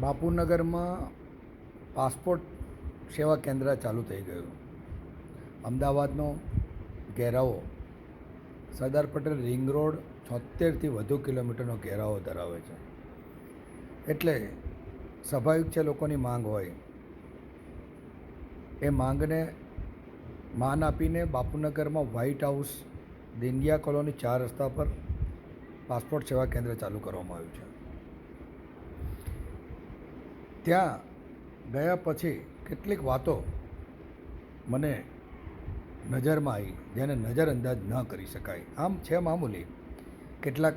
બાપુનગરમાં passport સેવા કેન્દ્ર ચાલુ થઈ ગયું. અમદાવાદનો ઘેરાવો. સરદાર પટેલ રિંગ રોડ છોતેરથી વધુ કિલોમીટરનો ઘેરાવો ધરાવે છે. એટલે સ્વાભાવિક છે લોકોની માંગ હોય. એ માંગને માન આપીને બાપુનગરમાં વ્હાઇટ હાઉસ, દિંડિયા કોલોની ચાર રસ્તા પર પાસપોર્ટ સેવા કેન્દ્ર ચાલુ કરવામાં આવ્યું છે. ત્યાં ગયા પછી કેટલીક વાતો મને નજરમાં આવી, જેને નજરઅંદાજ ન કરી શકાય. આમ છે મામૂલી. કેટલાક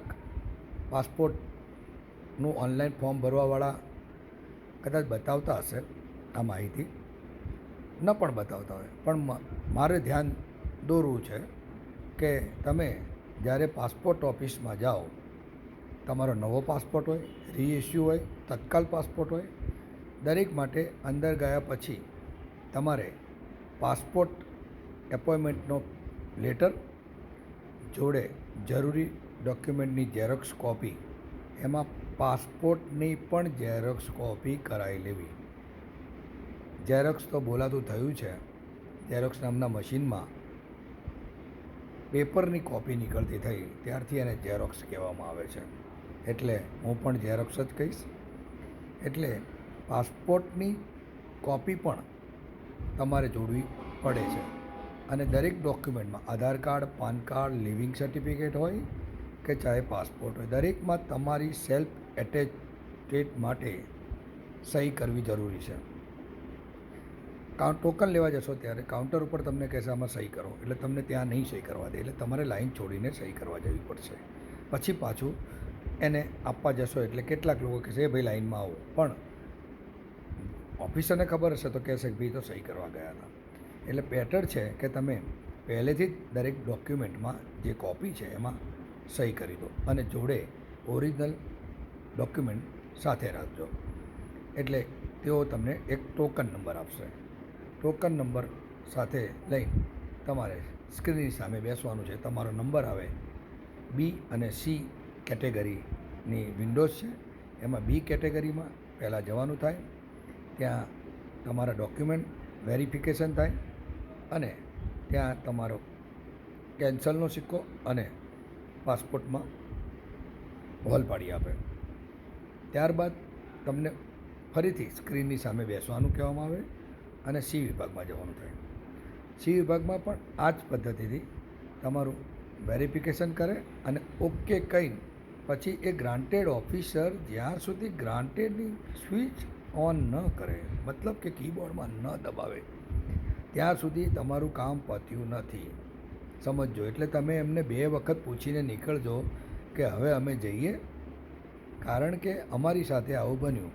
પાસપોર્ટનું ઓનલાઈન ફોર્મ ભરવાવાળા કદાચ બતાવતા હશે આ માહિતી. ન પણ બતાવતા હોય. પણ મારે ધ્યાન દોરવું છે કે તમે જ્યારે પાસપોર્ટ ઓફિસમાં જાઓ તમારો નવો પાસપોર્ટ હોય રીઇસ્યુ હોય, તત્કાલ પાસપોર્ટ હોય, દરેક માટે અંદર ગયા પછી તમારે પાસપોર્ટ એપોઇન્ટમેન્ટનો લેટર જોડે જરૂરી ડોક્યુમેન્ટની ઝેરોક્સ કોપી, એમાં પાસપોર્ટની પણ ઝેરોક્સ કોપી કરાવી લેવી. ઝેરોક્સ તો બોલાતું થયું છે ઝેરોક્સ નામના મશીનમાં પેપરની કોપી નીકળતી થઈ, ત્યારથી એને ઝેરોક્સ કહેવામાં આવે છે. એટલે હું પણ ઝેરોક્ષ જ કહીશ. એટલે પાસપોર્ટની કોપી પણ તમારે જોડવી પડે છે. અને દરેક ડોક્યુમેન્ટમાં Aadhaar card, PAN card, living certificate હોય કે ચાહે પાસપોર્ટ હોય, દરેકમાં તમારી સેલ્ફ એટેચેટ માટે સહી કરવી જરૂરી છે. કાઉન્ટ, ટોકન લેવા જશો ત્યારે કાઉન્ટર ઉપર તમને કહેશે આમાં સહી કરો, એટલે તમને ત્યાં નહીં સહી કરવા દે, એટલે તમારે લાઈન છોડીને સહી કરવા જવી પડશે. પછી પાછું એને આપવા જશો એટલે કેટલાક લોકો કહેશે એ ભાઈ લાઈનમાં આવો. પણ ઓફિસરને ખબર હશે તો કહેશે કે, ભાઈ તો સહી કરવા ગયા હતા. એટલે બેટર છે કે તમે પહેલેથી જ દરેક ડોક્યુમેન્ટમાં જે કોપી છે એમાં સહી કરી દો અને જોડે ઓરિજિનલ ડોક્યુમેન્ટ સાથે રાખજો. એટલે તેઓ તમને એક ટોકન નંબર આપશે. ટોકન નંબર સાથે લઈને તમારે સ્ક્રીનની સામે બેસવાનું છે. તમારો નંબર આવે બી અને સી કેટેગરીની વિન્ડોઝ છે. એમાં બી કેટેગરીમાં પહેલાં જવાનું થાય. ત્યાં તમારા ડોક્યુમેન્ટ વેરિફિકેશન થાય અને ત્યાં તમારો કેન્સલનો સિક્કો અને પાસપોર્ટમાં હોલ પાડી આપે. ત્યારબાદ તમને ફરીથી સ્ક્રીનની સામે બેસવાનું કહેવામાં આવે અને સી વિભાગમાં જવાનું થાય. સી વિભાગમાં પણ આ જ પદ્ધતિથી તમારું વેરિફિકેશન કરે અને ઓકે કહીને પછી એ ગ્રાન્ટેડ ઓફિસર જ્યાં સુધી ગ્રાન્ટેડની સ્વિચ ઓન ન કરે, મતલબ કે કીબોર્ડમાં ન દબાવે, ત્યાં સુધી તમારું કામ પત્યું નથી. સમજજો, એટલે તમે એમને બે વખત પૂછીને નીકળજો કે હવે અમે જઈએ, કારણ કે અમારી સાથે આવું બન્યું.